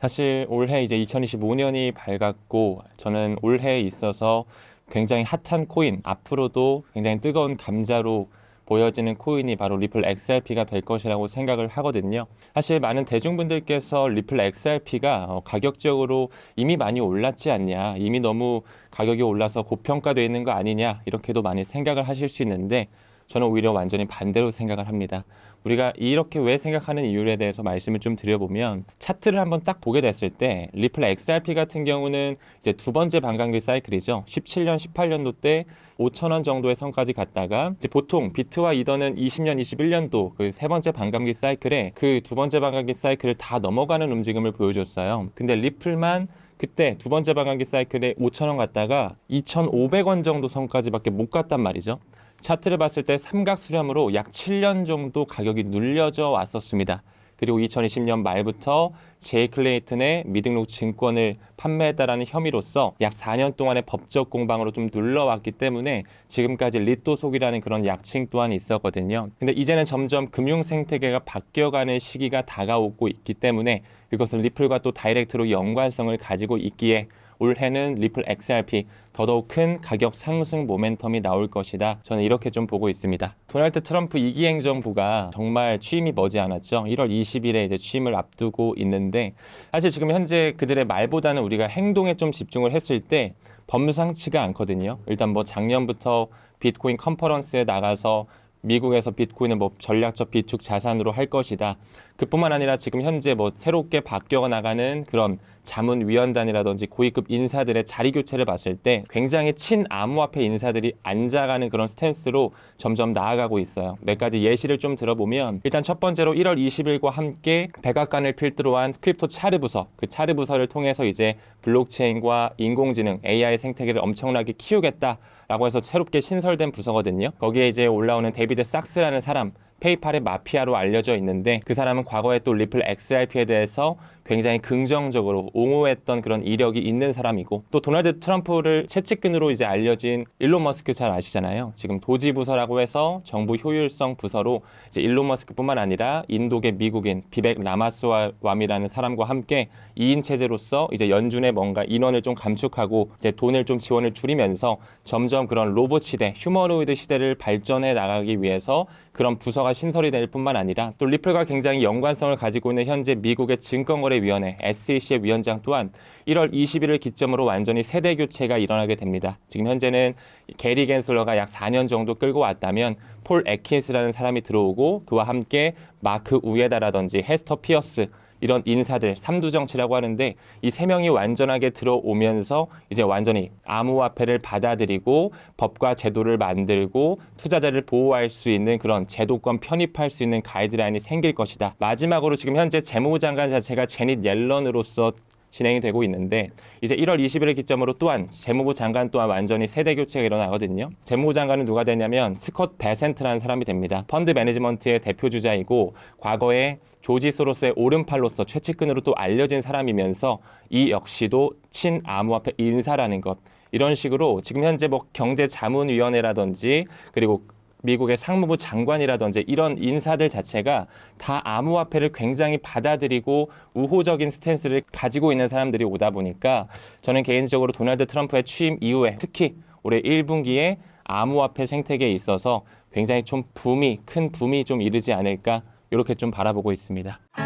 사실 올해 이제 2025년이 밝았고 저는 올해에 있어서 굉장히 핫한 코인, 앞으로도 굉장히 뜨거운 감자로 보여지는 코인이 바로 리플 XRP가 될 것이라고 생각을 하거든요. 사실 많은 대중분들께서 리플 XRP가 어, 가격적으로 이미 많이 올랐지 않냐, 이미 너무 가격이 올라서 고평가되어 있는 거 아니냐, 이렇게도 많이 생각을 하실 수 있는데 저는 오히려 완전히 반대로 생각을 합니다. 우리가 이렇게 왜 생각하는 이유에 대해서 말씀을 좀 드려보면 차트를 한번 딱 보게 됐을 때 리플 XRP 같은 경우는 이제 두 번째 반감기 사이클이죠. 17년, 18년도 때 5천 원 정도의 선까지 갔다가 이제 보통 비트와 이더는 20년, 21년도 그 세 번째 반감기 사이클에 그 두 번째 반감기 사이클을 다 넘어가는 움직임을 보여줬어요. 근데 리플만 그때 두 번째 반감기 사이클에 5천 원 갔다가 2,500원 정도 선까지밖에 못 갔단 말이죠. 차트를 봤을 때 삼각 수렴으로 약 7년 정도 가격이 눌려져 왔었습니다. 그리고 2020년 말부터 제이 클레이튼의 미등록 증권을 판매했다라는 혐의로서 약 4년 동안의 법적 공방으로 좀 눌러왔기 때문에 지금까지 리또 속이라는 그런 약칭 또한 있었거든요. 근데 이제는 점점 금융 생태계가 바뀌어가는 시기가 다가오고 있기 때문에 그것은 리플과 또 다이렉트로 연관성을 가지고 있기에 올해는 리플 XRP 더더욱 큰 가격 상승 모멘텀이 나올 것이다. 저는 이렇게 좀 보고 있습니다. 도널드 트럼프 2기 행정부가 정말 취임이 머지않았죠. 1월 20일에 이제 취임을 앞두고 있는데 사실 지금 현재 그들의 말보다는 우리가 행동에 좀 집중을 했을 때 범상치가 않거든요. 일단 뭐 작년부터 비트코인 컨퍼런스에 나가서 미국에서 비트코인을 뭐 전략적 비축 자산으로 할 것이다. 그뿐만 아니라 지금 현재 뭐 새롭게 바뀌어 나가는 그런 자문위원단이라든지 고위급 인사들의 자리 교체를 봤을 때 굉장히 친암호화폐 인사들이 앉아가는 그런 스탠스로 점점 나아가고 있어요. 몇 가지 예시를 좀 들어보면 일단 첫 번째로 1월 20일과 함께 백악관을 필두로 한 크립토 차르 부서, 그 차르 부서를 통해서 이제 블록체인과 인공지능 AI 생태계를 엄청나게 키우겠다. 라고 해서 새롭게 신설된 부서거든요. 거기에 이제 올라오는 데이비드 sak스라는 사람, 페이팔의 마피아로 알려져 있는데 그 사람은 과거에 또 리플 XRP에 대해서 굉장히 긍정적으로 옹호했던 그런 이력이 있는 사람이고 또 도널드 트럼프를 채찍근으로 이제 알려진 일론 머스크 잘 아시잖아요. 지금 도지 부서라고 해서 정부 효율성 부서로 이제 일론 머스크뿐만 아니라 인도계 미국인 비백 라마스와암이라는 사람과 함께 2인 체제로서 이제 연준에 뭔가 인원을 좀 감축하고 이제 돈을 좀 지원을 줄이면서 점점 그런 로봇 시대, 휴머노이드 시대를 발전해 나가기 위해서 그런 부서가 신설이 될 뿐만 아니라 또 리플과 굉장히 연관성을 가지고 있는 현재 미국의 증권거래 위원회 SEC의 위원장 또한 1월 20일을 기점으로 완전히 세대 교체가 일어나게 됩니다. 지금 현재는 게리 겐슬러가 약 4년 정도 끌고 왔다면 폴 애킨스라는 사람이 들어오고 그와 함께 마크 우에다라든지 헤스터 피어스 이런 인사들 삼두 정치라고 하는데 이 세 명이 완전하게 들어오면서 이제 완전히 암호화폐를 받아들이고 법과 제도를 만들고 투자자를 보호할 수 있는 그런 제도권 편입할 수 있는 가이드라인이 생길 것이다. 마지막으로 지금 현재 재무부 장관 자체가 제닛 옐런으로서 진행이 되고 있는데 이제 1월 20일을 기점으로 또한 재무부 장관 또한 완전히 세대 교체가 일어나거든요. 재무부 장관은 누가 되냐면 스콧 베센트라는 사람이 됩니다. 펀드 매니지먼트의 대표 주자이고 과거에 조지 소로스의 오른팔로서 최측근으로 또 알려진 사람이면서 이 역시도 친암호화폐 인사라는 것 이런 식으로 지금 현재 뭐 경제자문위원회라든지 그리고 미국의 상무부 장관이라든지 이런 인사들 자체가 다 암호화폐를 굉장히 받아들이고 우호적인 스탠스를 가지고 있는 사람들이 오다 보니까 저는 개인적으로 도널드 트럼프의 취임 이후에 특히 올해 1분기에 암호화폐 생태계에 있어서 굉장히 좀 붐이 큰 붐이 좀 이르지 않을까 이렇게 좀 바라보고 있습니다.